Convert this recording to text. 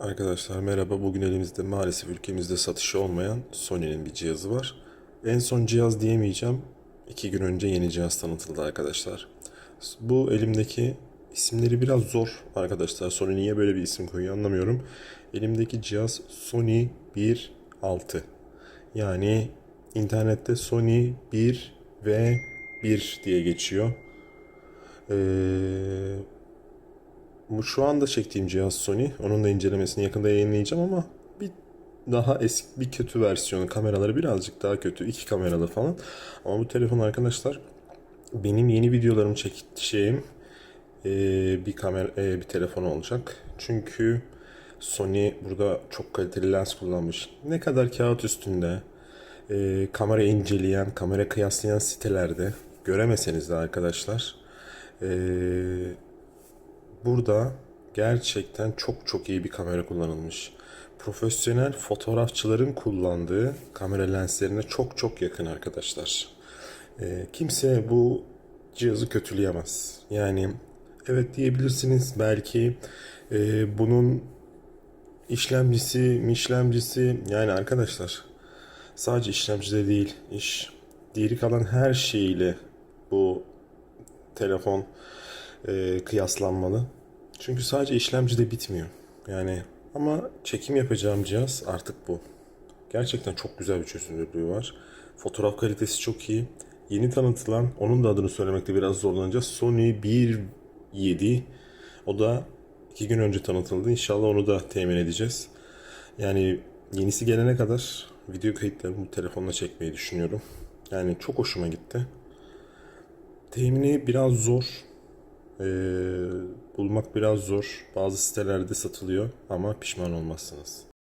Arkadaşlar merhaba. Bugün elimizde maalesef ülkemizde satışı olmayan Sony'nin bir cihazı var. En son cihaz diyemeyeceğim. İki gün önce yeni cihaz tanıtıldı arkadaşlar. Bu elimdeki isimleri biraz zor arkadaşlar. Sony niye böyle bir isim koyuyor anlamıyorum. Elimdeki cihaz Sony 1.6. Yani internette Sony 1 ve 1 diye geçiyor. Ee, şu anda çektiğim cihaz Sony. Onun da incelemesini yakında yayınlayacağım ama bir daha eski bir kötü versiyonu. Kameraları birazcık daha kötü. iki kameralı falan. Ama bu telefon arkadaşlar benim yeni videolarımı çekeceğim eee, bir kamera eee, bir telefon olacak. Çünkü Sony burada çok kaliteli lens kullanmış. Ne kadar kağıt üstünde eee, kamera inceleyen, kamera kıyaslayan sitelerde göremeseniz de arkadaşlar eee Burada gerçekten çok çok iyi bir kamera kullanılmış. Profesyonel fotoğrafçıların kullandığı kamera lenslerine çok çok yakın arkadaşlar. Ee, kimse bu cihazı kötüleyemez. Yani evet diyebilirsiniz belki e, bunun işlemcisi, işlemcisi yani arkadaşlar sadece işlemcide değil iş diğeri kalan her şeyiyle bu telefon e, kıyaslanmalı. Çünkü sadece işlemcide bitmiyor. Yani ama çekim yapacağım cihaz artık bu. Gerçekten çok güzel bir çözünürlüğü var. Fotoğraf kalitesi çok iyi. Yeni tanıtılan, onun da adını söylemekte biraz zorlanacağız. Sony 1.7. O da iki gün önce tanıtıldı. İnşallah onu da temin edeceğiz. Yani yenisi gelene kadar video kayıtlarımı bu telefonla çekmeyi düşünüyorum. Yani çok hoşuma gitti. Temini biraz zor. Ee, bulmak biraz zor. Bazı sitelerde satılıyor ama pişman olmazsınız.